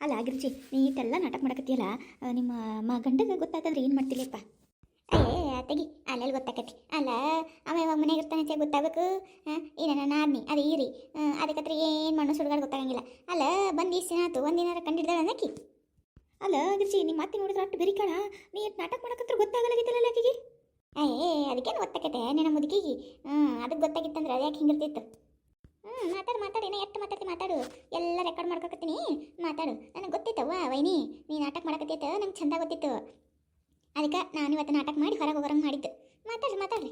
ಅಲ್ಲ, ಗಿರಿಜಿ ನೀ ಇಟ್ಟೆಲ್ಲ ನಾಟಕ ಮಾಡಕತ್ತೀಯಲ್ಲ ನಿಮ್ಮ ಮ ಗಂಡಗೆ ಗೊತ್ತಾತಂದ್ರೆ ಏನು ಮಾಡ್ತಿಲ್ಲಪ್ಪ ಅಯ್ಯೇ ತೆಗಿ ಅಲ್ಲೆಲ್ಲಿ ಗೊತ್ತಾಕತಿ ಅಲ್ಲ, ಅವ ಯಾವಾಗ ಮನೆಗೆ ಇರ್ತಾನೆ ಅಂತ ಗೊತ್ತಾಗಬೇಕು? ಈಗ ನನ್ನ ಆದ್ನಿ ಅದು ಈರಿ ಅದಕ್ಕತ್ರ ಏನು ಮಣ್ಣು ಸುಡುಗಾಡ ಗೊತ್ತಾಗಂಗಿಲ್ಲ. ಅಲ್ಲ, ಬಂದು ಇಷ್ಟು ದಿನ ಆತು ಒಂದಿನಾರ ಕಂಡಿಡ್ದಾಳ ಅನ್ನಕ್ಕಿ ಅಲ್ಲ, ಗಿರ್ಜಿ ನಿಮ್ಮ ಮತ್ತೆ ನೋಡಿದ್ರೆ ಅಷ್ಟು ಬೆರಿಕಾಳ ನೀ ನಾಟಕ ಮಾಡಕತ್ರ ಗೊತ್ತಾಗಲಾಗಿತ್ತಲ್ಲ ಆಕೆಗೆ ಅಯ್ಯೇ ಅದಕ್ಕೇನು ಗೊತ್ತಾಕತೆ ನಿನ್ನ ಮುದುಕಿಗೆ? ಹ್ಞೂ ಅದಕ್ಕೆ ಗೊತ್ತಾಗಿತ್ತಂದ್ರೆ ಅದು ಯಾಕೆ ಹಿಂಗಿರ್ತಿತ್ತು? ಮಾತಾಡು ಮಾತಾಡು ಏನೋ ಎಷ್ಟು ಮಾತಾಡ್ತಿ ಮಾತಾಡು. ಎಲ್ಲ ರೆಕಾರ್ಡ್ ಮಾಡ್ಕೊಕತ್ತೀನಿ. ಮಾತಾಡು. ನನಗೆ ಗೊತ್ತಿತ್ತವ್ವ ವೈನಿ. ನೀ ನಾಟಕ ಮಾಡಕತ್ತೈತ ನಂಗೆ ಚಂದ ಗೊತ್ತಿತ್ತು ಅದಕ್ಕೆ ನಾನು ಇವತ್ತು ನಾಟಕ ಮಾಡಿ ಹೊರಗೆ ಹೋಗೋರಂಗೆ ಮಾಡಿದ್ದು. ಮಾತಾಡ್ರಿ ಮಾತಾಡ್ರಿ.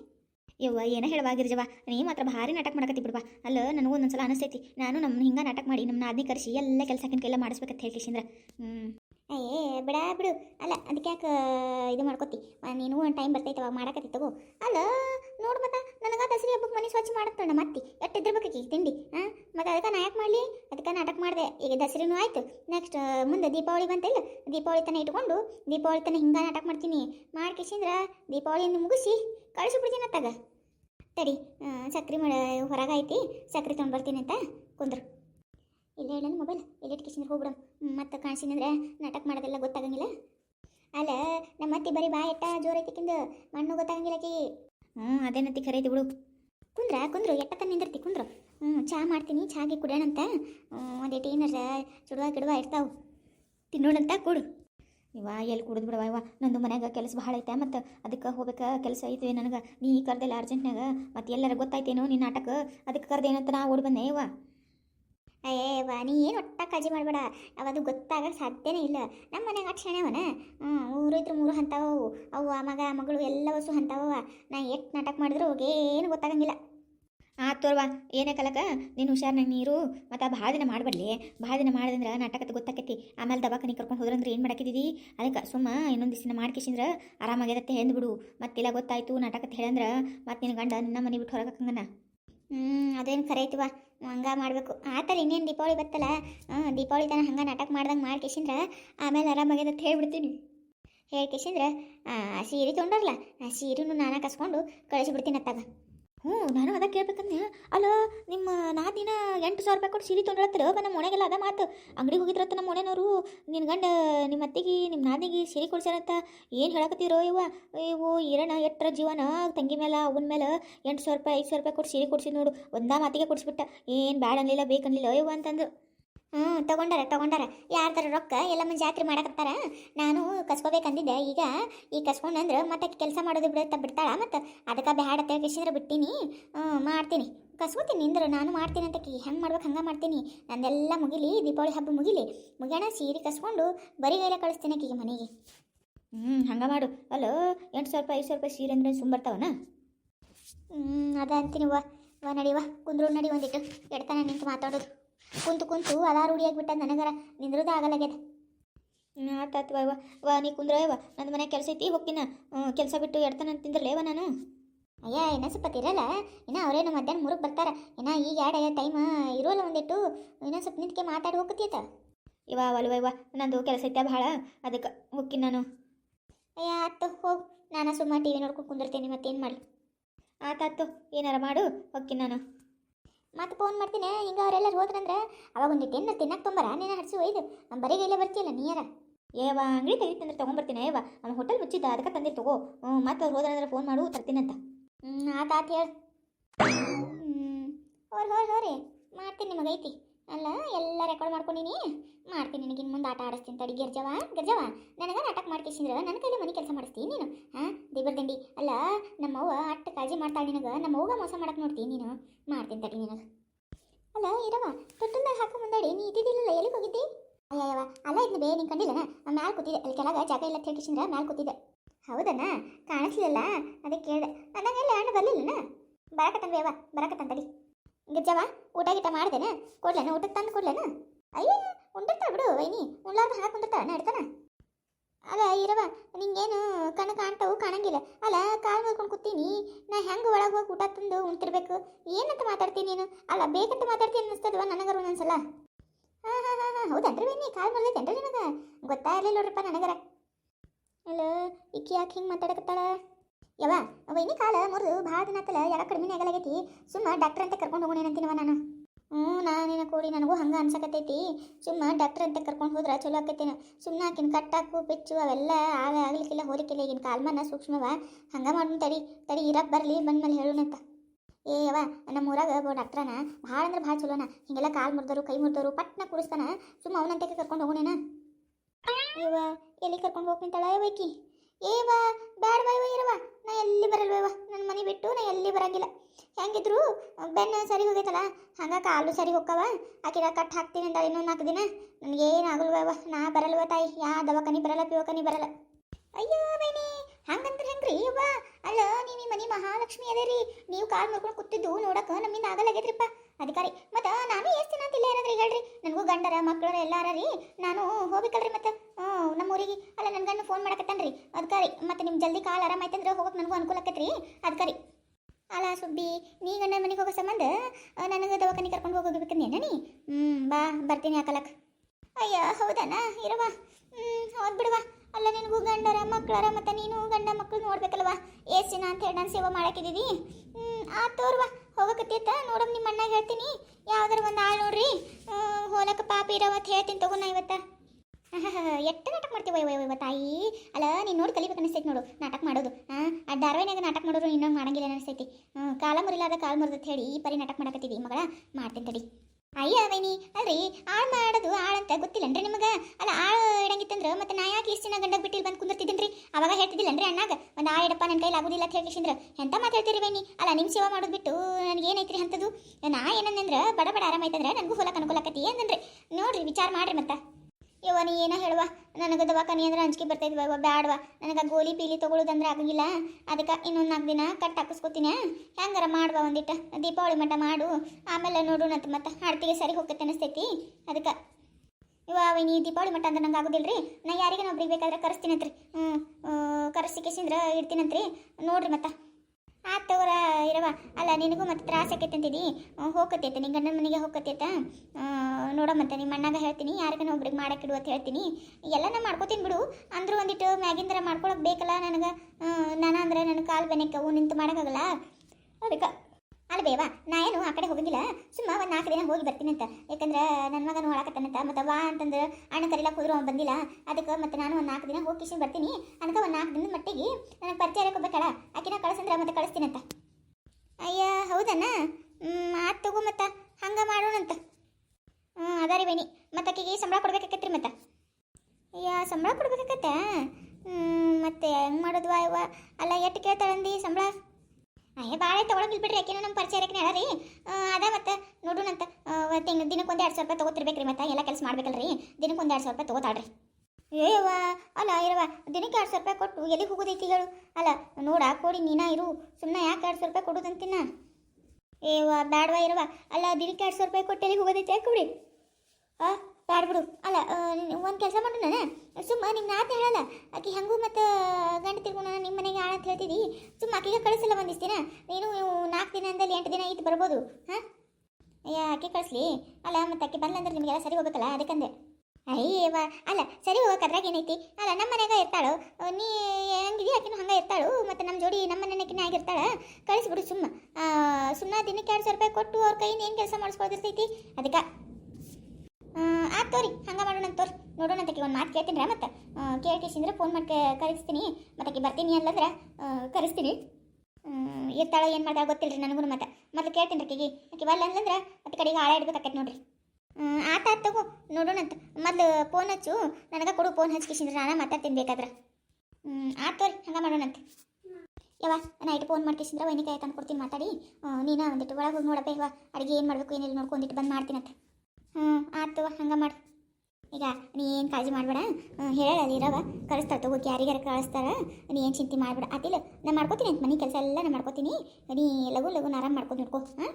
ಯವ್ವ, ಏನೋ ಹೇಳವಾಗಿರ್ಜವ ನೀ ಮಾತ್ರ ಭಾರಿ ನಾಟಕ ಮಾಡಕತ್ತಿ ಬಿಡ್ವಾ. ಅಲ್ಲ, ನನಗೂ ಒಂದೊಂದ್ಸಲ ಅನಿಸ್ತೈತಿ. ನಾನು ನಮ್ಮ ಹಿಂಗೆ ನಾಟಕ ಮಾಡಿ ನಮ್ಮ ನಾದ್ನಿ ಕರೆಸಿ ಎಲ್ಲ ಕೆಲಸಕ್ಕಿಂತ ಕೈಲ ಮಾಡಿಸ್ಬೇಕಂತ ಹೇಳ್ಕೇಶಿಂದ್ರ ಹ್ಞೂ ಅಯ್ಯೇ ಬಿಡ ಬಿಡು. ಅಲ್ಲ ಅದಕ್ಕೆ ಯಾಕೆ ಇದು ಮಾಡ್ಕೊತಿ? ನೀನು ಒಂದು ಟೈಮ್ ಬರ್ತೈತೆ ಅವಾಗ ಮಾಡಕತ್ತಿ ತಗೋ. ಅಲ್ಲ ನೋಡು ಮತ್ತೆ ನನಗೆ ದಸರಿ ಹಬ್ಬಕ್ಕೆ ಮನೆ ಸ್ವಚ್ಛ ಮಾಡತ್ತಣ್ಣ ಮತ್ತೆ. ಎಷ್ಟು ಇದ್ದಿರ್ಬೇಕಿ ತಿಂಡಿ ಹಾಂ ಮತ್ತೆ ಅದಕ್ಕೆ ನಾ ಯಾಕೆ ಮಾಡಲಿ? ಅದಕ್ಕೆ ನಾಟಕ ಮಾಡಿದೆ. ಈಗ ದಸರಿನೂ ಆಯ್ತು. ನೆಕ್ಸ್ಟ್ ಮುಂದೆ ದೀಪಾವಳಿ ಬಂತಿಲ್ಲ ದೀಪಾವಳಿ ತನ ಇಟ್ಕೊಂಡು ದೀಪಾವಳಿ ತನ ಹಿಂಗೆ ನಾಟಕ ಮಾಡ್ತೀನಿ. ಮಾಡ್ಕೇಸಿಂದ್ರ ದೀಪಾವಳಿಯನ್ನು ಮುಗಿಸಿ ಕಳಿಸ್ಬಿಡ್ತೀನಿ ಅತ್ತಾಗ ಆ, ಸಕ್ರೆ ಮಾಡ ಹೊರಗೈತಿ ಸಕ್ರೆ ತೊಗೊಂಡು ಬರ್ತೀನಿ ಅಂತ ಕುಂದ್ರು. ಇಲ್ಲ ಹೇಳ ಮೊಬೈಲ್ ಎಲ್ಲಿಟ್ಟು ಇಟ್ಕೇಸಿಂದ್ರ ಹೋಗ್ಬಿಡು. ಮತ್ತೆ ಕಾಣಿಸಿನಂದ್ರೆ ನಾಟಕ ಮಾಡೋದೆಲ್ಲ ಗೊತ್ತಾಗಂಗಿಲ್ಲ. ಅಲ್ಲ, ನಮ್ಮ ಅತ್ತಿ ಬರೀ ಬಾ ಎಟ್ಟ ಜೋರ್ ಐತಿಕಿಂದು ಮಣ್ಣು ಗೊತ್ತಾಗಂಗಿಲ್ಲ ಕಿ ಹ್ಞೂ ಅದೇನತ್ತಿ ಕರೀತಿ ಬಿಡು. ಕುಂದ್ರ, ಕುಂದ್ರು, ಎಟ್ಟ ನಿಂದಿರ್ತಿ ಕುಂದ್ರು. ಹ್ಞೂ ಚಾ ಮಾಡ್ತೀನಿ, ಚಾಗೆ ಕುಡಿಯೋಣಂತ ಒಂದೇಟು ಏನಾರ ಚುಡುವ ಗಿಡುವ ಇರ್ತಾವು. ತಿನ್ನೋಣಂತ ಕೊಡು. ಇವ ಎಲ್ಲಿ ಕುಡಿದು ಬಿಡವ ಇವ? ನಂದು ಮನ್ಯಾಗ ಕೆಲಸ ಭಾಳ ಐತೆ, ಮತ್ತು ಅದಕ್ಕೆ ಹೋಗ್ಬೇಕು ಕೆಲಸ ಐತೆ ನನಗೆ. ನೀ ಕರ್ದೆಲ್ಲ ಅರ್ಜೆಂಟ್ನಾಗ ಮತ್ತು ಎಲ್ಲರ ಗೊತ್ತಾಯ್ತೇನೋ ನಿನ್ನ ನಾಟಕ? ಅದಕ್ಕೆ ಕರ್ದೇನಂತ ನಾ ಓಡಿ ಬಂದೆ, ಇವ. ಅಯ್ಯೇ ವಾ ನೀ ಏನು ಒಟ್ಟ ಕಾಳಜಿ ಮಾಡಬೇಡ. ಅವದು ಗೊತ್ತಾಗಕ್ಕೆ ಸಾಧ್ಯನೇ ಇಲ್ಲ. ನಮ್ಮ ಮನ್ಯಾಗ ಅಕ್ಷಣೆ ಅವನ ಹ್ಞೂ ಮೂರು ಇದ್ರು ಮೂರು ಹಂತಾವು ಅವು ಆ ಮಗ, ಮಗಳು ಎಲ್ಲ ವಸು ಹಂತಾವವ. ನಾ ಎಷ್ಟು ನಾಟಕ ಮಾಡಿದ್ರು ಏನು ಗೊತ್ತಾಗಂಗಿಲ್ಲ. ಆ, ತೋರ್ವ, ಏನೇ ಕಲಕ? ನೀನು ಹುಷಾರ್ನಾಗ ನೀರು. ಮತ್ತು ಭಾಳ ದಿನ ಮಾಡಬಡ್ಲಿ. ಭಾಳ ದಿನ ಮಾಡಿದ್ರೆ ನಾಟಕದ ಗೊತ್ತಾಕೈತಿ. ಆಮೇಲೆ ದವಾಖಾನೆ ಕರ್ಕೊಂಡು ಹೋದ್ರಂದ್ರೆ ಏನು ಮಾಡಾಕಿದ್ದೀವಿ ಅದಕ್ಕೆ ಸುಮ್ಮ ಇನ್ನೊಂದು ದಿವಸ ಮಾಡ್ಕೇಸಿಂದ್ರೆ ಆರಾಮಾಗ್ಯದತ್ತೆ ಮತ್ತೆ ಮತ್ತೆಲ್ಲ ಗೊತ್ತಾಯ್ತು ನಾಟಕದ ಹೇಳಂದ್ರೆ ಮತ್ತೆ ನಿನ್ನ ಗಂಡ ನಿನ್ನ ಮನೆ ಬಿಟ್ಟು ಹೊರಗಕ್ಕಂಗನ ಹ್ಞೂ ಅದೇನು ಐತಿವ ಹಂಗೆ ಮಾಡಬೇಕು. ಥರ ಇನ್ನೇನು ದೀಪಾವಳಿ ಬತ್ತಲ್ಲ? ದೀಪಾವಳಿ ತನಕ ಹಂಗೆ ನಾಟಕ ಮಾಡ್ದಂಗೆ ಮಾಡ್ಕೇಸಿಂದ್ರ ಆಮೇಲೆ ಆರಾಮಾಗ್ಯದ ಅಂತ ಹೇಳ್ಬಿಡ್ತೀನಿ. ಹೇಳಿ ಆ ಸೀರೆ ತೊಗೊಂಡರಲ್ಲ ಆ ಸೀರೆನೂ ನಾನು ಕಸ್ಕೊಂಡು ಕಳಿಸ್ಬಿಡ್ತೀನಿ ಅತ್ತಾಗ. ಹ್ಞೂ, ನಾನು ಅದ ಕೇಳ್ಬೇಕಂದ್ರೆ ಅಲ್ಲ ನಿಮ್ಮ ನಾದಿನ ಎಂಟು ಸಾವಿರ ರೂಪಾಯಿ ಕೊಟ್ಟು ಸೀರೆ ತೊಗೊಂಡ್ರತ್ತರ ನಮ್ಮ ಮನೆಗೆಲ್ಲ ಅದ ಮಾತು. ಅಂಗಡಿಗೆ ಹೋಗಿದ್ರತ್ತ ನಮ್ಮ ಮನೆಯವರು ನಿನ್ನ ಗಂಡ ನಿಮ್ಮ ಅತ್ತಿಗೆ, ನಿಮ್ಮ ನಾದಿಗೆ ಸೀರೆ ಕೊಡ್ಸ್ಯಾರಂತ ಏನು ಹೇಳಕತ್ತಿರೋ ಇವ? ಇವು ಇರೋಣ ಎಟ್ರ ಜೀವನ? ತಂಗಿ ಮೇಲೆ ಅವನ ಮೇಲೆ ಎಂಟು ಸಾವಿರ ರೂಪಾಯಿ, ಐದು ಸಾವಿರ ರೂಪಾಯಿ ಕೊಟ್ಟು ಸೀರೆ ಕೊಡ್ಸಿ ನೋಡು. ಒಂದಾ ಮಾತಿಗೆ ಕೊಡಿಸ್ಬಿಟ್ಟ. ಏನು ಬ್ಯಾಡ ಅನ್ಲಿಲ್ಲ ಬೇಕನ್ಲಿಲ್ಲ ಇವ ಅಂತಂದು. ಹ್ಞೂ, ತಗೊಂಡಾರೆ, ತಗೊಂಡಾರ. ಯಾರ್ದಾರ ರೊಕ್ಕ ಎಲ್ಲ ಜಾತ್ರೆ ಮಾಡಕತ್ತಾರ ನಾನು ಕಸ್ಕೋಬೇಕಂದಿದ್ದೆ. ಈಗ ಈಗ ಕಸ್ಕೊಂಡಂದ್ರೆ ಮತ್ತೆ ಕೆಲಸ ಮಾಡೋದು ಬಿಡುತ್ತ ಬಿಡ್ತಾಳ ಮತ್ತು ಅದಕ್ಕೆ ಬ್ಯಾಡ ತೆಗಿಸಿದ್ರೆ ಬಿಟ್ಟಿನಿ. ಮಾಡ್ತೀನಿ. ಕಸ್ಕೋತೀನಿ ನಿಂದ್ರೆ, ನಾನು ಮಾಡ್ತೀನಿ ಅಂತ ಹೆಂಗೆ ಮಾಡ್ಬೇಕು ಹಂಗೆ ಮಾಡ್ತೀನಿ. ನಂದೆಲ್ಲ ಮುಗಿಲಿ, ದೀಪಾವಳಿ ಹಬ್ಬ ಮುಗಿಲಿ. ಮುಗಿಯೋಣ, ಸೀರೆ ಕಸ್ಕೊಂಡು ಬರಿಗೈಲೆ ಕಳಿಸ್ತೀನಿ ಆಕಿಗೆ ಮನೆಗೆ. ಹ್ಞೂ ಹಂಗೆ ಮಾಡು. ಅಲ್ಲೋ ಎಂಟು ಸಾವಿರ ರೂಪಾಯಿ, ಐದು ಸಾವಿರ ರೂಪಾಯಿ ಸೀರೆ ಅಂದ್ರೆ ಸುಮ್ಮ ಬರ್ತಾವನ? ಹ್ಞೂ ಅದ ಅಂತೀನಿ ವಾ ವ ನಡಿವ ಕುಂದ್ರು ನಡಿ ಒಂದಿಟ್ಟು. ಎಡ್ತಾನೆ ನಿಂತು ಮಾತಾಡೋದು. ಕುಂತು ಕುಂತು ಅದ ರೂಢಿಯಾಗಿಬಿಟ್ಟ ನನಗರ ನಿಂದ್ರದ ಆಗಲಾಗ್ಯದ. ಆತಾತು ವಾ ವಾ ನೀ ಕುಂದ್ರ ವಾ ನನ್ನ ಮನೆ ಕೆಲಸ ಐತಿ, ಹೋಗ್ತೀನ. ಕೆಲಸ ಬಿಟ್ಟು ಎಡ್ತಾನ ತಿಂದ್ರಲೇವ ನಾನು. ಅಯ್ಯ, ಇನ್ನ ಸ್ವಲ್ಪ ಇರಲ್ಲ. ಇನ್ನ ಅವ್ರೇನು ಮಧ್ಯಾಹ್ನ ಮೂರಕ್ಕೆ ಬರ್ತಾರ. ಇನ್ನ ಈಗ ಎರಡು ಟೈಮ್ ಇರೋಲ್ಲ ಒಂದಿಟ್ಟು. ಇನ್ನೊಂದು ಸ್ವಲ್ಪ ನಿಂತ್ಕೆ ಮಾತಾಡಿ ಹೋಗ್ತೀತ ಇವ ಅಲ್ವ ಇವ ನಂದು ಕೆಲಸ ಐತೆ ಭಾಳ. ಅದಕ್ಕೆ ಹೋಗ್ತೀನಿ ನಾನು. ಅಯ್ಯ, ಆತು, ಹೋಗ್. ನಾನು ಸುಮ್ಮ ಟಿ ವಿ ನೋಡ್ಕೊಂಡು ಕುಂದಿರ್ತೀನಿ, ಮತ್ತೇನು ಮಾಡಲಿ? ಆತಾತು ಏನಾರ ಮಾಡು, ಹೋಗ್ತೀನಿ ನಾನು. ಮತ್ತೆ ಫೋನ್ ಮಾಡ್ತೀನಿ. ಹಿಂಗೆ ಅವರೆಲ್ಲರೂ ಹೋದ್ರಂದ್ರೆ ಅವಾಗ ಒಂದು ಟೆನ್ ತಿನ್ನಕ್ಕೆ ತೊಂಬರ. ನೀನು ಹಡ್ಸಿ ಒಯ್ದು. ನಮ್ಮ ಬರಿಗೈಲೆ ಬರ್ತೀಯಲ್ಲ ನೀಯರ ಏವ ಅಂಗಡಿ ತೆಗಿತಂದ್ರೆ ತೊಗೊಂಬರ್ತೀನಿ ಏವ ನಮ್ಮ ಹೋಟೆಲ್ ಮುಚ್ಚಿದ್ದ ಅದಕ್ಕೆ ತಂದಿ ತಗೋ. ಹ್ಞೂ ಮತ್ತೆ ಅವ್ರು ಹೋದ್ರಂದ್ರೆ ಫೋನ್ ಮಾಡು ತರ್ತೀನಂತ ಹ್ಞೂ ಆತ ಆತು ಹೇಳಿ. ಹ್ಞೂ ಹೋರ್ ಹೋರ್ ಹೋರಿ. ಮಾಡ್ತೀನಿ ನಿಮಗೈತಿ. ಅಲ್ಲ, ಎಲ್ಲ ರೆಕಾರ್ಡ್ ಮಾಡ್ಕೊಂಡಿನಿ? ಮಾಡ್ತೀನಿ ನಿನಗೆ ಇನ್ನು ಮುಂದೆ ಆಟ ಆಡಿಸ್ತೀನಿ ತಡಿ. ಗಿರ್ಜವ ಗರ್ಜವ ನನಗೆ ನಾಟಕ ಮಾಡ್ಕೇಸಿದ್ರೆ ನನ್ನ ಕೈಲಿ ಮನೆ ಕೆಲಸ ಮಾಡಿಸ್ತೀನಿ ನೀನು? ಹಾಂ ದಿಬರ್ದಂಡಿ ಅಲ್ಲ, ನಮ್ಮವ್ವ ಅಟ್ಟು ಕಾಳಜಿ ಮಾಡ್ತಾಳೆ ನಿನಗೆ ನಮ್ಮವ್ಗ ಮೋಸ ಮಾಡಕ್ಕೆ ನೋಡ್ತೀನಿ ನೀನು? ಮಾಡ್ತೀನಿ ತಡಿ ನಿನಗೆ. ಅಲ್ಲ ಇರವ ತೊಟ್ಟಲ್ದಾಗ ಹಾಕೋ ಮುಂದಾಡಿ, ನೀ ಇದ್ದಿದ್ದಿಲ್ಲ ಎಲ್ಲಿಗೆ ಹೋಗಿದ್ದಿ? ಅಯ್ಯವ್ವ ಅಲ್ಲ ಇದ್ನ ಬೇ, ನಿನ್ ಕಂಡಿಲ್ಲನ? ಮ್ಯಾಲೆ ಕೂತಿದ್ದೆ. ಅಲ್ಲಿ ಕೆಳಗೆ ಜಾಗ ಇಲ್ಲ ಅಂತ ಹೇಳ್ಕಿಸಿಂದ್ರೆ ಮ್ಯಾಲೆ ಕೂತಿದ್ದೆ. ಹೌದನ? ಕಾಣಿಸ್ಲಿಲ್ಲ ಅದಕ್ಕೆ ಕೇಳಿದೆ. ನನಗೆಲ್ಲ ಹಣ್ಣು ಬರಲಿಲ್ಲನ? ಬರಕತ್ತನ್ ಬೇವ ಬರಕತ್ತನ್ ತಡಿ. ಗಿರ್ಜವ ಊಟ ಗೀಟ ಮಾಡ್ದೇನ? ಕೊಡ್ಲೇನ? ಊಟಕ್ಕೆ ತಂದು ಕೊಡ್ಲೇನ? ಅಯ್ಯ, ಉಂಡಿರ್ತಾಳ ಬಿಡು, ವೈನಿ. ಉಳ್ಳಾರ್ದ ಹಾಕಿ ಕುಂದಿರ್ತಾಳ ನಡ್ತಾನ. ಅಲ್ಲ ಇರವ ನಿಂಗೇನು ಕಣ್ಣು ಕಾಣ್ತಾವು, ಕಾಣಂಗಿಲ್ಲ. ಅಲ್ಲ, ಕಾಲು ಮುರ್ಕೊಂಡು ಕೂತೀನಿ. ನಾ ಹೆಂಗೆ ಒಳಗೆ ಹೋಗಿ ಊಟ ತಂದು ಉಣ್ತಿರ್ಬೇಕು? ಏನಂತ ಮಾತಾಡ್ತೀನಿ ನೀನು? ಅಲ್ಲ, ಬೇಕಂತ ಮಾತಾಡ್ತೀನಿ ಅನ್ನಿಸ್ತದವ ನನಗರ ಒಂದೊಂದ್ಸಲ. ಹಾಂ ಹಾಂ ಹಾಂ ಹಾಂ. ಹೌದನ್ರಿ ವೈನಿ? ಕಾಲು ಮುರಿದೈತೇನ್ರಿ ನಿನಗೆ? ಗೊತ್ತಾ ಇರಲಿಲ್ಲ ನೋಡ್ರಪ್ಪ ನನಗರ. ಅಲ್ಲ ಇಕ್ಕಿ ಯಾಕೆ ಹಿಂಗೆ ಮಾತಾಡಕತ್ತಾಳ? ಯವ್ವ ವೈನಿ ಕಾಲ ಮುರಿದು ಭಾಳ ದಿನ ಆತಲ್ಲ ಯಾರ ಕಡಿಮೆ ಆಗಲಾಗೈತಿ? ಸುಮ್ಮ ಡಾಕ್ಟರ್ ಅಂತ ಕರ್ಕೊಂಡು ಹೋಗೋಣ ಅಂತೀನವ ನಾನು. ಹ್ಞೂ, ನಾನೇನ ಕೂಡಿ ನನಗೂ ಹಂಗೆ ಅನ್ಸಕತ್ತೈತಿ. ಸುಮ್ಮ ಡಾಕ್ಟರ್ ಅಂತ ಕರ್ಕೊಂಡು ಹೋದ್ರೆ ಚಲೋ ಆಕೈತೇನ. ಸುಮ್ಮನೆ ಆಕಿನ ಕಟ್ಟಾಕು ಬೆಚ್ಚು ಅವೆಲ್ಲ ಆಗ ಆಗ್ಲಿಕ್ಕಿಲ್ಲ, ಹೋಲಿಕ್ಕಿಲ್ಲ, ಈಗಿನ ಕಾಲ್ಮನ ಸೂಕ್ಷ್ಮವ. ಹಂಗೆ ಮಾಡೋಣ ತಡಿ ತಡಿ ಇರಕ್ಕೆ ಬರಲಿ ಬಂದ್ಮೇಲೆ ಹೇಳೋಣಂತ ಏ ಯವ ನಮ್ಮ ಊರಾಗ ಒಬ್ಬ ಡಾಕ್ಟ್ರನ ಭಾಳ ಅಂದ್ರೆ ಭಾಳ ಚಲೋನ. ಹಿಂಗೆಲ್ಲ ಕಾಲು ಮುರಿದವರು ಕೈ ಮುರಿದವರು ಪಟ್ನ ಕುಡಿಸ್ತಾನ. ಸುಮ್ಮ ಅವನಂತೆ ಕರ್ಕೊಂಡು ಹೋಗೋಣೇನ? ಇವ ಎಲ್ಲಿ ಕರ್ಕೊಂಡು ಹೋಗ್ತಿಂತಾಳ ಇವಕಿ ಏವ ಬ್ಯಾಡ ಬಾಯ್ ಇರವ ನಾ ಎಲ್ಲಿ ಬರಲ್ವವ ನನ್ನ ಮನೆ ಬಿಟ್ಟು ನಾ ಎಲ್ಲಿ ಬರಂಗಿಲ್ಲ. ಹೆಂಗಿದ್ರು, ಬೆನ್ನ ಸರಿ ಹೋಗೈತಲ್ಲ, ಹಂಗೆ ಕಾಲು ಸರಿ ಹೋಕ್ಕವ? ಆಕಿರ ಕಟ್ ಹಾಕ್ತೀನಿ ಅಂತ ಇನ್ನೊಂದು ನಾಲ್ಕು ದಿನ. ನನಗೇನು ಆಗಲ್ವವ ನಾ ಬರಲ್ವ ತಾಯಿ. ಯಾ ದವಾಖಾನಿ ಬರಲ್ಲ ಪಿವಕನಿ ಬರಲ್ಲ. ಅಯ್ಯೋ ಬೈನಿ ಹಂಗಂದ್ರೆ ಹೆಂಗ್ರಿ? ಅವ್ವ ಅಲ್ಲ, ನೀವು ಈ ಮನೆ ಮಹಾಲಕ್ಷ್ಮಿ ಅದೇರಿ ನೀವು ಕಾಲ್ ಮುರ್ಕೊಂಡು ಕೂತಿದ್ದು ನೋಡಕ್ಕೆ ನಮ್ಮಿಂದ ಆಗಲಾಗೈತ್ರಿಪ್ಪ ಅಧಿಕಾರಿ, ಮತ್ತೆ ನಾನು ಎಷ್ಟು ದಿನ ಅಂತ ಇಲ್ಲೇ ಇರೋದ್ರಿ ಹೇಳ್ರಿ. ನನಗೂ ಗಂಡರ ಮಕ್ಕಳು ಎಲ್ಲಾರ ರೀ. ನಾನು ಹೋಗ್ಬೇಕಲ್ರಿ ಮತ್ತೆ? ನಮ್ಮೂರಿಗೆ. ಅಲ್ಲ ನನ್ನ ಗಂಡ ಫೋನ್ ಮಾಡಕತ್ತಾನ್ರಿ. ಅದ್ಕಾರಿ ಮತ್ತೆ ನಿಮ್ಮ ಜಲ್ದಿ ಕಾಲ್ ಆರಾಮಾಯ್ತಂದ್ರೆ ಹೋಗಕ್ಕೆ ನನಗೂ ಅನುಕೂಲ ಆಕೈತ್ರಿ. ಅದ್ಕಾರಿ ಅಲ್ಲ ಸುಬ್ಬಿ, ನೀ ಗಂಡ ಮನೆಗೆ ಹೋಗೋ ಸಂಬಂಧ? ನನಗೆ ದವಾಖಾನೆ ಕರ್ಕೊಂಡು ಹೋಗೋಬೇಕನ್ನೇನ ನೀ? ಹ್ಞೂ ಬಾ, ಬರ್ತೀನಿ ಹಾಕಲಕ್ಕೆ ಅಯ್ಯ, ಹೌದನ? ಇರವ ಹ್ಞೂ ಹೌದು ಅಲ್ಲ ನಿನಗೂ ಗಂಡರ ಮಕ್ಕಳರ ಮತ್ತು ನೀನು ಗಂಡ ಮಕ್ಕಳು ನೋಡ್ಬೇಕಲ್ವಾ? ದಿನ ಅಂತ ಹೇಳಿ ನಾನು ಸೇವೆ ಹ್ಞೂ ಆ ತೋರ್ವ ಹೋಗಕತ್ತೈತ ನೋಡಮ್, ನಿಮ್ಮ ಅಣ್ಣ ಹೇಳ್ತೀನಿ. ಯಾವ್ದಾರು ಒಂದು ಆಳು ನೋಡ್ರಿ. ಹೋಲಕ್ಕೆ ಪಾಪ ಇರವ ಅಂತ ಹೇಳ್ತೀನಿ ತಗೋ ನಾ ಇವತ್ತ. ಎಷ್ಟು ನಾಟಕ ಮಾಡ್ತೀವಿ ಇವ ಇವ ತಾಯಿ. ಅಲ್ಲ, ನೀನು ನೋಡಿ ಕಲಿಬೇಕು ಅನಿಸ್ತೈತಿ ನೋಡು, ನಾಟಕ ಮಾಡೋದು. ಹಾಂ ಆ ಧಾರವಾಹಿನಾಗ ನಾಟಕ ಮಾಡೋರು ಇನ್ನೊಂದು ಮಾಡಂಗಿಲ್ಲ ಅನಿಸ್ತೈತಿ. ಕಾಲ ಮುರಿಲಾದ ಕಾಲು ಮುರಿದ ಹೇಳಿ, ಈ ಪರಿ ನಾಟಕ ಮಾಡಕತ್ತೀವಿ ಮಗಳ. ಮಾಡ್ತೀನಿ ತಡಿ. ಅಯ್ಯ ವೈನಿ ಅಲ್ರಿ ಆಳ್ ಮಾಡೋದು ಆಳಂತ ಗೊತ್ತಿಲ್ಲನ್ರಿ ನಿಮಗೆ? ಅಲ್ಲ ಆಳು ಇಡಂಗಿತ್ತಂದ್ರೆ ಮತ್ತೆ ನಾ ಯಾಕೆ ಇಷ್ಟು ದಿನ ಗಂಡಕ್ಕೆ ಬಿಟ್ಟಿಲ್ ಬಂದು ರೀ ಅವಾಗ ಹೇಳ್ತಿದ್ದಿಲ್ಲನ್ರಿ ಅಣ್ಣಾಗ. ಒಂದು ಆಳು ಇಡಪ್ಪ ನನ್ನ ಕೈಲಿ ಆಗೋದಿಲ್ಲ ಅಂತ ಹೇಳಿಸಿಂದ್ರ ಎಂತ ಮಾತಾಡ್ತೀರಿ ವೈನಿ ಅಲ್ಲ ನಿಮ್ಮ ಸೇವೆ ಮಾಡೋದು ಬಿಟ್ಟು ನನಗೆ ಏನೈತ್ರಿ ಅಂತದು? ನಾ ಏನಂದ್ರೆ ಬಡ ಬಡ ಆರಾಮಾಯ್ತಂದ್ರೆ ನನಗೂ ಅನುಕೂಲ ಆಕತಿ ಏನಂದ್ರೆ ನೋಡ್ರಿ, ವಿಚಾರ ಮಾಡ್ರಿ ಮತ್ತೆ. ಯವ್ವ, ನೀ ಏನೋ ಹೇಳುವ? ನನಗೆ ದವಾಖಾನಿ ಅಂದ್ರೆ ಅಂಜಿಕೆ ಬರ್ತೈತಿ ಬಾ ಬ್ಯಾಡವ. ನನಗೆ ಗೋಲಿ ಪೀಲಿ ತೊಗೊಳೋದಂದ್ರೆ ಆಗಂಗಿಲ್ಲ. ಅದಕ್ಕೆ ಇನ್ನೊಂದು ನಾಲ್ಕು ದಿನ ಕಟ್ ಹಾಕಿಸ್ಕೊತೀನಿ ಹೆಂಗಾರ ಮಾಡುವ ಒಂದಿಟ್ಟು? ದೀಪಾವಳಿ ಮಟ್ಟ ಮಾಡು. ಆಮೇಲೆ ನೋಡೋಣಂತ ಮತ್ತೆ. ಆಡ್ತಿಗೆ ಸರಿ ಹೋಗುತ್ತೆ ಅನಿಸ್ತೈತಿ. ಅದಕ್ಕೆ ಇವ ನೀ ದೀಪಾವಳಿ ಮಟ್ಟ ಅಂದ್ರೆ ನಂಗೆ ಆಗೋದಿಲ್ಲ ರೀ ನಾ ಯಾರಿಗಾನ ಒಬ್ರಿಗೆ ಬೇಕಾದ್ರೆ ಕರೆಸ್ತೀನಂತ್ರಿ. ಹ್ಞೂ ಕರೆಸಿ ಕೇಸಿಂದ್ರೆ ಇಡ್ತೀನಂತ್ರಿ. ನೋಡ್ರಿ ಮತ್ತೆ. ಆತ್ ತಗೋರ ಇರವ ಅಲ್ಲ, ನಿನಗೂ ಮತ್ತೆ ತ್ರಾಸ ಆಕೈತೆ ಅಂತಿದ್ದಿ ಹೋಗತ್ತೈತೆ ನಿನ್ನ ಗಂಡನ ಮನೆಗೆ ಹೋಗತ್ತೈತ ಮತ್ತೆ ನಿಮ್ಮ ಅಣ್ಣಾಗ ಹೇಳ್ತೀನಿ. ಯಾರಿಗಾನ ಒಬ್ರಿಗೆ ಮಾಡಕ್ಕಿಡು ಅಂತ ಹೇಳ್ತೀನಿ. ಎಲ್ಲ ನಾ ಮಾಡ್ಕೋತೀನಿ ಬಿಡು. ಅಂದರೂ ಒಂದಿಟ್ಟು ಮ್ಯಾಗಿಂದ್ರ ಮಾಡ್ಕೊಳಕ್ ಬೇಕಲ್ಲ ನನಗೆ? ನಾನು ಅಂದ್ರೆ ನನ್ನ ಕಾಲು ಬೆನೆಕ್ಕವು ನಿಂತು ಮಾಡೋಕ್ಕಾಗಲ್ಲ? ಅದಕ್ಕೆ ಅಲ್ಲ ಬೇವ ನಾ ಏನು ಆ ಕಡೆ ಹೋಗಂಗಿಲ್ಲ ಸುಮ್ಮ ಒಂದು ನಾಲ್ಕು ದಿನ ಹೋಗಿ ಬರ್ತೀನಿ ಅಂತ. ಯಾಕಂದ್ರೆ ನನ್ನ ಮಗನು ಹೊಳಕತ್ತಾನಂತ ಮತ್ತೆ ವಾ ಅಂತಂದ್ರೆ ಅಣ್ಣ ಕರಿಲಕ್ಕೆ ಹೋದ್ರು ಅವ್ನು ಬಂದಿಲ್ಲ. ಅದಕ್ಕೆ ಮತ್ತೆ ನಾನು ಒಂದು ನಾಲ್ಕು ದಿನ ಹೋಗಿ ಕಿಶನ್ ಬರ್ತೀನಿ. ಅನಕ ಒಂದು ನಾಲ್ಕು ದಿನದ ಮಟ್ಟಿಗೆ ನನಗೆ ಪರಿಚಯ ಇರಕೋಬೇಕಲ್ಲ ಆಕಿನ ಕಳ್ಸಂದ್ರೆ ಮತ್ತೆ ಕಳಿಸ್ತೀನಂತ ಅಯ್ಯ, ಹೌದಣ್ಣ? ಆತ್ ತಗೋ ಮತ್ತ. ಹಂಗೆ ಮಾಡೋಣಂತ. ಹ್ಞೂ ಅದಾರಿ ಬೇಣಿ ಮತ್ತೆ ಆಕಿಗೆ ಸಂಬಳ ಕೊಡ್ಬೇಕಾಕತ್ರಿ ಮತ್ತೆ. ಅಯ್ಯ, ಸಂಬಳ ಕೊಡ್ಬೇಕಾಕತ್ತ? ಮತ್ತೆ ಹೆಂಗೆ ಮಾಡೋದು ಅಯ್ಯವ ಅಲ್ಲ, ಎಷ್ಟು ಕೇಳ್ತಾಳಂದಿ ಸಂಬಳ? ಅಯ್ಯ ಭಾಳ ತೊಗೊಳಂಗಿಲ್ಲ ಬಿಡ್ರಿ ಯಾಕೆನೋ ನಮ್ಮ ಪರಿಚಯ ಇರಕ್ಕೆ ಹೇಳ ರೀ ಅದ ಮತ್ತೆ ನೋಡೋಣಂತ ತಿಂಗ್ ದಿನಕ್ಕೆ ಒಂದು ಎರಡು ಸಾವಿರ ರೂಪಾಯಿ ತೊಗೋತಿರ್ಬೇಕ್ರಿ ಮತ್ತೆ, ಎಲ್ಲ ಕೆಲಸ ಮಾಡ್ಬೇಕಲ್ರಿ. ದಿನಕ್ಕೆ ಒಂದು ಎರಡು ಸಾವಿರ ರೂಪಾಯಿ ತೊಗೋತಾಳ್ರಿ. ಏಯವ್ವ ಅಲ್ಲ ಇರವ ದಿನಕ್ಕೆ ಎರಡು ಸಾವಿರ ರೂಪಾಯಿ ಕೊಟ್ಟು ಎಲ್ಲಿಗೆ ಹೋಗೋದೈತಿ ಹೇಳು. ಅಲ್ಲ, ನೋಡ, ಕೊಡಿ, ನೀನ ಇರು. ಸುಮ್ಮನೆ ಯಾಕೆ ಎರಡು ಸಾವಿರ ರೂಪಾಯಿ ಕೊಡೋದಂತಿನ ಏವ ಬ್ಯಾಡವಾ ಇರವ ಅಲ್ಲ, ದಿನಕ್ಕೆ ಎರಡು ಸಾವಿರ ರೂಪಾಯಿ ಕೊಟ್ಟು ಎಲ್ಲಿಗೆ ಹೋಗೋದೈತಿ, ಯಾಕೆ ಕೊಡಿ? ಆ ಬ್ಯಾಡ ಬಿಡು ಅಲ್ಲ ಒಂದು ಕೆಲಸ ಮಾಡು ನಾನು. ಸುಮ್ಮ ನಿಮ್ಗೆ ನಾತ ಹೇಳಲ್ಲ. ಆಕೆ ಹೆಂಗೂ ಮತ್ತು ಗಂಡ ತಿರ್ಕೊಂಡು ನಿಮ್ಮ ಮನೆಗೆ ಆಳ ಅಂತ ಹೇಳ್ತಿದ್ದಿ ಸುಮ್ಮ ಆಕೆಗೆ ಕಳಿಸಲ್ಲ ಒಂದಿಷ್ಟು ದಿನ. ನೀನು ನಾಲ್ಕು ದಿನ ಅಂದಲ್ಲಿ ಎಂಟು ದಿನ ಇದ್ದು ಬರ್ಬೋದು. ಹಾಂ? ಅಯ್ಯ, ಆಕೆ ಕಳಿಸ್ಲಿ. ಅಲ್ಲ, ಮತ್ತು ಆಕೆ ಬಂದ್ಲಂದ್ರೆ ನಿಮಗೆಲ್ಲ ಸರಿ ಹೋಗ್ಬೇಕಲ್ಲ ಅದಕ್ಕಂದೆ ಅಯ್ಯವ ಅಲ್ಲ, ಸರಿ ಅದ್ರಾಗ ಏನೈತಿ? ಅಲ್ಲ ನಮ್ಮ ಮನೆಯಾಗ ಇರ್ತಾಳು. ನೀ ಹೆಂಗಿದಿ? ಆಕಿನೂ ಹಂಗೆ ಇರ್ತಾಳು. ಮತ್ತು ನಮ್ಮ ಜೋಡಿ ನಮ್ಮ ಮನೆಕಿನ ಆಗಿರ್ತಾಳೆ ಕಳಿಸ್ಬಿಡು ಸುಮ್ಮ ಸುಮ್ಮನೆ ದಿನಕ್ಕೆ ಎರಡು ಸಾವಿರ ರೂಪಾಯಿ ಕೊಟ್ಟು ಅವ್ರ ಕೈಯಿಂದ ಏನು ಕೆಲಸ ಮಾಡಿಸ್ಕೊಳ್ತಿರ್ತೈತಿ ಅದಕ್ಕೆ. ಆತ್ ತೋರಿ, ಹಂಗೆ ಮಾಡೋಣ ತೋರಿ. ನೋಡೋಣ ಅಂತ ಒಂದು ಮಾತು ಕೇಳ್ತೀನಿ ಮತ್ತೆ. ಕೇಳ್ಕೇಸಿಂದ್ರೆ ಫೋನ್ ಮಾಡಿ ಕರೆಸ್ತೀನಿ. ಮತ್ತೆ ಬರ್ತೀನಿ ಅಲ್ಲಂದ್ರೆ ಕರೆಸ್ತೀನಿ. ಇರ್ತಾಳೆ ಏನು ಮಾಡ್ತಾಳ ಗೊತ್ತಿಲ್ರಿ ನನಗೂ ಮತ್ತೆ. ಮತ್ತೆ ಕೇಳ್ತೀನಿ ರೀ ಆಕಿ ಬಲ್ಲ ಅಂತಂದ್ರೆ ಮತ್ತೆ ಕಡೆಗೆ ಆಳ ಇಡ್ಬೇಕಾಕೈತೆ ನೋಡ್ರಿ. ಆತ ಆತ ತಗೋ, ನೋಡೋಣ ಅಂತ. ಮೊದ್ಲು ಫೋನ್ ಹಚ್ಚು. ನನಗೆ ಕೊಡು ಫೋನ್ ಹಚ್ಕೇಸಿಂದ್ರೆ ನಾನು ಮಾತಾಡ್ತೀನಿ ಬೇಕಾದ್ರೆ. ಆತೋರಿ ಹಂಗ ಮಾಡೋಣ ಹಂಗೆ ಮಾಡೋಣಂತೆ ಯವ್ವ ನೈಟ್ ಫೋನ್ ಮಾಡ್ಕಿಸಿದ್ರೆ ವೈನಿಕಾಯಿ ತಂದು ಕೊಡ್ತೀನಿ ಮಾತಾಡಿ. ನೀನು ಒಂದಿಟ್ಟು ಒಳಗೆ ಹೋಗಿ ನೋಡಪ್ಪ ಯವ್ವ. ಅಡುಗೆ ಏನು ಮಾಡಬೇಕು ಏನಿಲ್ಲ ನೋಡ್ಕೊಂದಿಟ್ಟು ಬಂದು ಮಾಡ್ತೀನಂತೆ ಹ್ಞೂ ಆತು ಹಂಗೆ ಮಾಡು. ಈಗ ನೀ ಏನು ಕಾಳಜಿ ಮಾಡಬೇಡ. ಹೇಳ ಅಲ್ಲಿ ಇರವ ಕಳಿಸ್ತಾರೆ ತಗೋ ಯಾರಿಗಾರ ಕಳಿಸ್ತಾರ ನೀ ಏನು ಚಿಂತೆ ಮಾಡಬೇಡ. ಆತಿಲ್ಲ ನಾನು ಮಾಡ್ಕೋತೀನಿ ಅಂತ ಮನೆ ಕೆಲಸ ಎಲ್ಲ ನಾನು ಮಾಡ್ಕೋತೀನಿ. ನೀ ಲಘು ಲಘು ಆರಾಮ್ ಮಾಡ್ಕೊಂಡು ನೋಡ್ಕೋ ಹಾಂ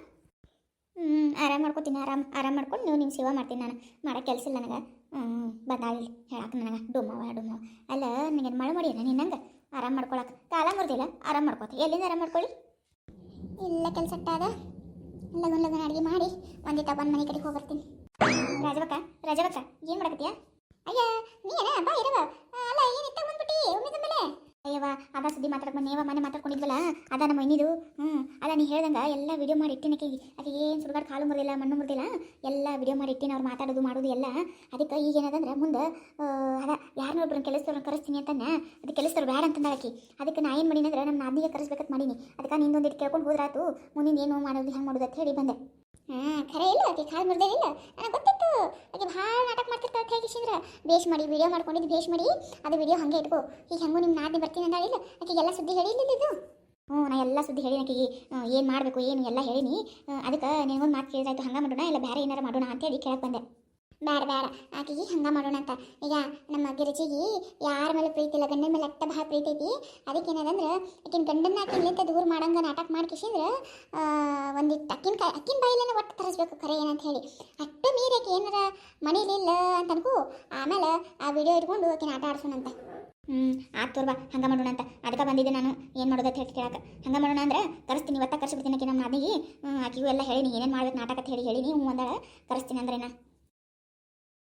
ಹ್ಞೂ, ಆರಾಮ್ ಮಾಡ್ಕೋತೀನಿ, ಆರಾಮ, ಆರಾಮ್ ಮಾಡ್ಕೊಂಡು ನೀವು ನಿಮ್ಮ ಸೇವಾ ಮಾಡ್ತೀನಿ ನಾನು. ಮಾಡೋ ಕೆಲಸ ಇಲ್ಲ ನನಗೆ. ಹ್ಞೂ, ಬಂದಾಳಿ ಹೇಳಕ್ಕೆ ನನಗೆ. ಡೊಮ್ಮವ ಡೊಮ್ಮವ ಅಲ್ಲ ನನಗೆ ಮಳೆ ಮಾಡಿ ನಿನ್ನಂಗೆ? ಆರಾಮ್ ಮಾಡ್ಕೊಳಕ್ಕೆ ಕಾಲ ಮುರಿದಿಲ್ಲ ಆರಾಮ್ ಮಾಡ್ಕೋತಿ. ಎಲ್ಲಿಂದ ಆರಾಮ್ ಮಾಡ್ಕೊಳ್ಳಿ? ಇಲ್ಲ, ಕೆಲಸ ಅಟ್ಟಾದ ಲಗನ್ ಲಗನ್ ಅಡುಗೆ ಮಾಡಿ ಒಂದೇ ಬಂದು ಮನೆ ಕಡೆಗೆ ಹೋಗಿ ಬರ್ತೀನಿ ರಾಜವಕ್ಕ ರಾಜವಕ್ಕ ಏನ್ ಮಾಡಕತ್ತೀಯ? ಅಯ್ಯ, ನೀ ಏನ ಬಾ ಇರವ ಅಲ್ಲ ಇತ್ತ ಬಂದ್ಬಿಟ್ಟಿ ಒಮ್ಮೆ ಮೇಲೆ. ಅಯ್ಯವ ಅದ ಸುದ್ದಿ ಮಾತಾಡಕ್ ಬಂದೇವ ಮನೆ ಮಾತಾಡ್ಕೊಂಡಿದ್ವಲ್ಲ, ಅದ ನಮ್ಮ ಮೈನಿದು ಹ್ಞೂ ಅದ ನೀ ಹೇಳ್ದಂಗ ಎಲ್ಲ ವಿಡಿಯೋ ಮಾಡಿ ಇಟ್ಟಿನ ಆಕೆಗೆ. ಏನ್ ಏನು ಕಾಲು ಮುರಿದಿಲ್ಲ, ಮಣ್ಣು ಮುರಿದಿಲ್ಲ, ಎಲ್ಲ ವಿಡಿಯೋ ಮಾಡಿ ಇಟ್ಟಿನ ಅವ್ರು ಮಾತಾಡೋದು, ಮಾಡೋದು, ಎಲ್ಲ. ಅದಕ್ಕೆ ಈಗ ಏನದಂದ್ರೆ ಮುಂದೆ ಅದ ಯಾರನ್ನೊಬ್ರನ್ನ ಕೆಲಸದವ್ರನ್ನ ಕರೆಸ್ತೀನಿ ಅಂತಾನೆ, ಅದು ಕೆಲಸದವ್ರು ಬೇಡ ಅಂತಂದ ಆಕಿ. ಅದಕ್ಕೆ ನಾ ಏನು ಮಾಡೀನಂದ್ರೆ ನಮ್ಮ ನಾದಿಗೆ ಕರೆಸ್ಬೇಕಂತ ಮಾಡೀನಿ. ಅದಕ್ಕೆ ನಿಂದೊಂದಿಟ್ಟು ಕೇಳ್ಕೊಂಡು ಹೋದ್ರಾತು, ಮುಂದಿನ ಏನು ಮಾಡೋದು ಹೆಂಗೆ ಮಾಡೋದು ಅಂತ ಹೇಳಿ ಬಂದೆ. ಹಾಂ ಖರೆ ಇಲ್ಲ ಆಕೆ ಕಾಲು ಮುರಿದೇ ಇಲ್ಲ. ನನಗೆ ಗೊತ್ತಿತ್ತು. ಆಕೆ ಭಾಳ ನಾಟಕ ಮಾಡ್ತಿರ್ತಾಳೆ ಹೇಗಿಸಿದ್ರೆ ಬೇಷ್ ಮಾಡಿ ವಿಡಿಯೋ ಮಾಡ್ಕೊಂಡಿದ್ದು, ಬೇಷ್ ಮಾಡಿ. ಅದು ವಿಡಿಯೋ ಹಂಗೆ ಇಟ್ಕೋ. ಈಗ ಹೆಂಗೂ ನಿಮ್ಮ ನಾದಿ ಬರ್ತೀನಿ ಅಂದಾಳಿಲ್ಲ ಆಕೆಗೆಲ್ಲ ಸುದ್ದಿ ಹೇಳಿಲ್ಲ ಇದು. ಹ್ಞೂ, ನಾ ಎಲ್ಲ ಸುದ್ದಿ ಹೇಳಿನ ಆಕೆಗೆ. ಏನು ಮಾಡಬೇಕು, ಏನು ಎಲ್ಲ ಹೇಳಿನಿ. ಅದಕ್ಕೆ ನಿನಗೊಂದು ಮಾತು ಕೇಳಿದಾಯ್ತು ಹಂಗೆ ಮಾಡೋಣ, ಇಲ್ಲ ಬೇರೆ ಏನಾರು ಮಾಡೋಣ ಅಂತೇಳಿ ಕೇಳಕ್ಕೆ ಬಂದೆ. ಬೇಡ ಬೇಡ ಆಕೆಗೆ ಹಂಗೆ ಮಾಡೋಣ ಅಂತ ಈಗ ನಮ್ಮ ಗಿರಿಜಿಗೆ ಯಾರ ಮೇಲೆ ಪ್ರೀತಿ ಇಲ್ಲ, ಗಂಡನ ಮೇಲೆ ಅಟ್ಟ ಭಾಳ ಪ್ರೀತಿ ಐತಿ. ಅದಕ್ಕೆ ಏನದಂದ್ರೆ, ಆಕಿನ ಗಂಡನ ಆಕಿನ್ಲಿಂತ ದೂರ ಮಾಡಂಗ ನಾಟಕ ಮಾಡ್ಕಿಸಿದ್ರೆ ಒಂದಿಟ್ಟು ಅಕ್ಕಿನ ಕಾಯಿ ಅಕ್ಕಿನ ಬಾಯಿಲೇನೆ ಒಟ್ಟು ತರಿಸ್ಬೇಕು ಖರೆ ಏನಂತ ಹೇಳಿ. ಅಟ್ಟ ಮೀರಿ ಆಕೆ ಏನಾರ ಮನೇಲಿಲ್ಲ ಅಂತ ಅನ್ಕೋ ಆಮೇಲೆ ಆ ವಿಡಿಯೋ ಇಟ್ಕೊಂಡು ಆಕಿನ ಆಟ ಆಡ್ಸೋಣಂತ. ಹ್ಞೂ ಆತ್ ತೋರ್ಬಾ ಹಂಗೆ ಮಾಡೋಣ ಅಂತ ಅದಕ್ಕೆ ಬಂದಿದ್ದೆ ನಾನು, ಏನು ಮಾಡೋದು ಹೇಳಿ ಕೇಳಕ್ಕೆ ಹಂಗೆ ಮಾಡೋಣ ಅಂದ್ರೆ ಕರೆಸ್ತೀನಿ, ಇವತ್ತ ಕರೆಸ್ಬಿಡ್ತೀನಿ ಆಕೆ ನಮ್ಮ ನಾದಿಗೆ ಆಕಿಗೂ ಎಲ್ಲ ಹೇಳೀನಿ ಏನೇನು ಮಾಡ್ಬೇಕು ನಾಟಕ ಅಂತ ಹೇಳಿ ಹೇಳೀನಿ ಹ್ಞೂ ಅಂದಾಳ, ಕರೆಸ್ತೀನಿ ಅಂದ್ರೆ ನಾ